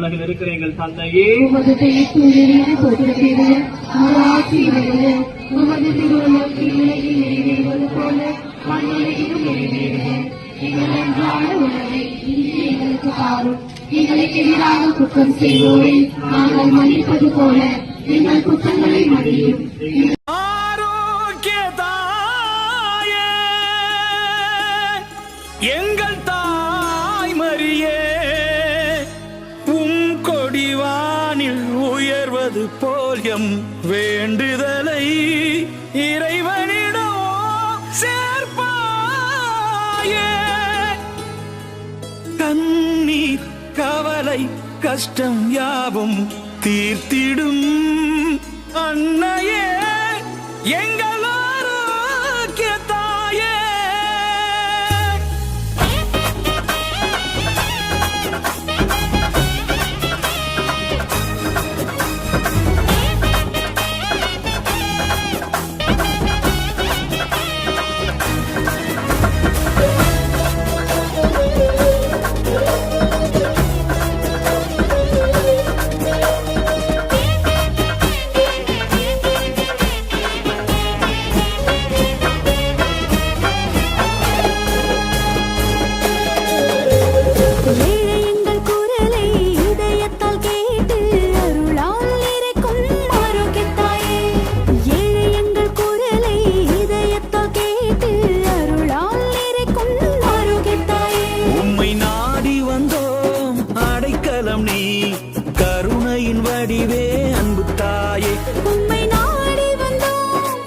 உலகில் இருக்கிற எங்கள் தந்தையே எங்களுக்கு எதிராக குற்றம் செய்வோரை நாங்கள் மன்னிப்பது போல எங்கள் குற்றங்களை மன்னியும். ஆரோக்கிய தாயே உயர்வது போல் எம் வேண்டுதலை இறைவனிடம் சேர்ப்பாயே. கண்ணீர் கவலை கஷ்டம் யாவும் தீர்த்திடும் அன்னையே. எங்க கருணையின் வடிவே அன்பு தாயே. உண்மை நாடி வந்தோம்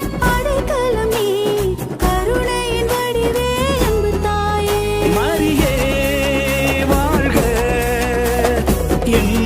கருணையின் வடிவே அன்பு தாயே. மரியே வாழ்க. என்